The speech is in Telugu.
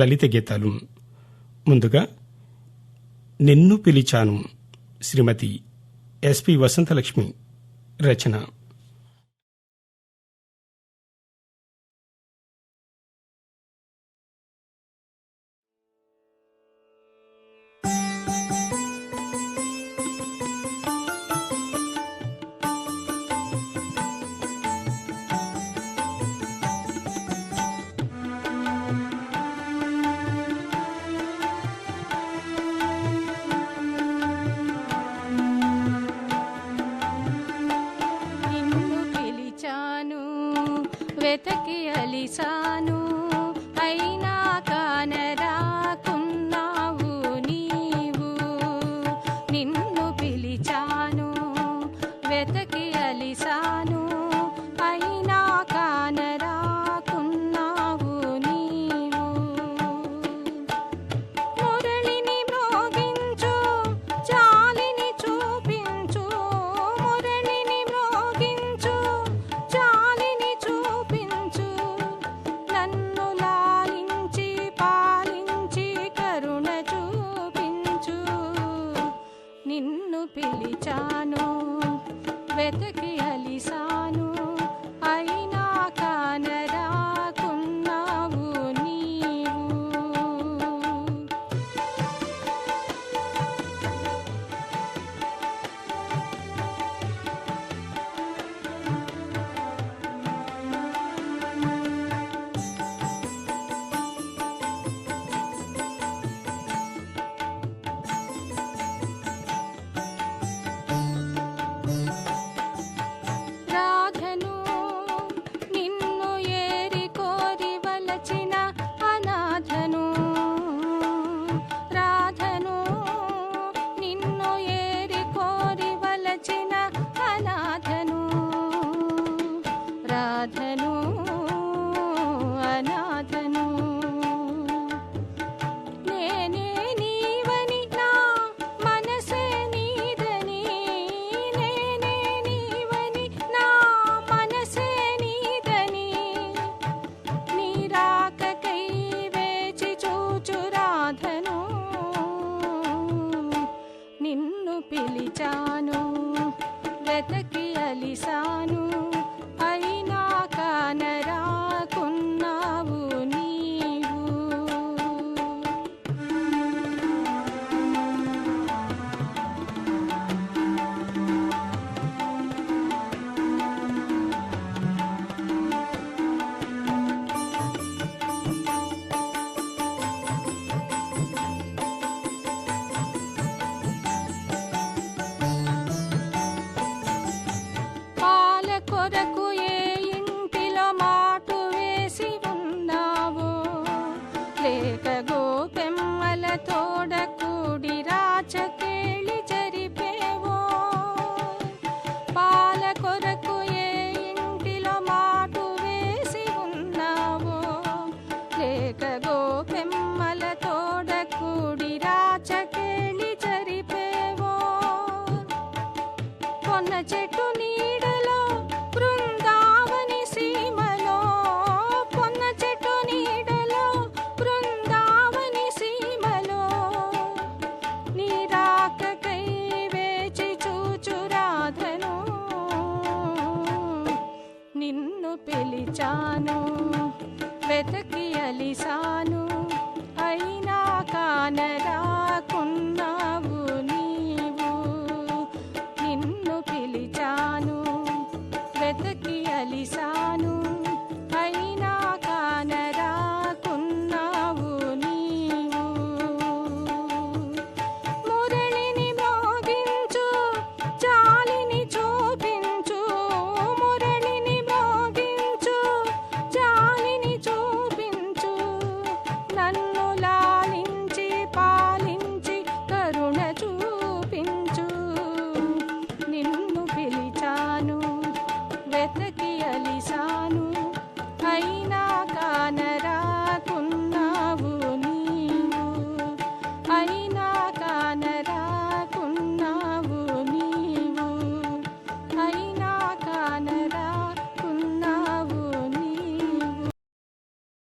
లలిత గీతాలు. ముందుగా నిన్ను పిలిచాను శ్రీమతి ఎస్పి వసంతలక్ష్మి రచన. हलिसान అనాథను అనాథను. నేనే నీవని నా మనసే నీదని. నేనే నీవని నా మనసే నీదని. నీ వేచి చూచు నిన్ను పిలిచాను వెతకి అలిసాను. తోడ కూడి రాచకేళి జరిపేవో. పాల కొరకు ఏ ఇంటిలో మాటు వేసి ఉన్నావో. లేక గోపెమ్మల తోడ కూడి రాచకేళి జరిపేవో. కొన్న చెట్టు వెతికాను వెతికి అలిసాను. అయినా కానరా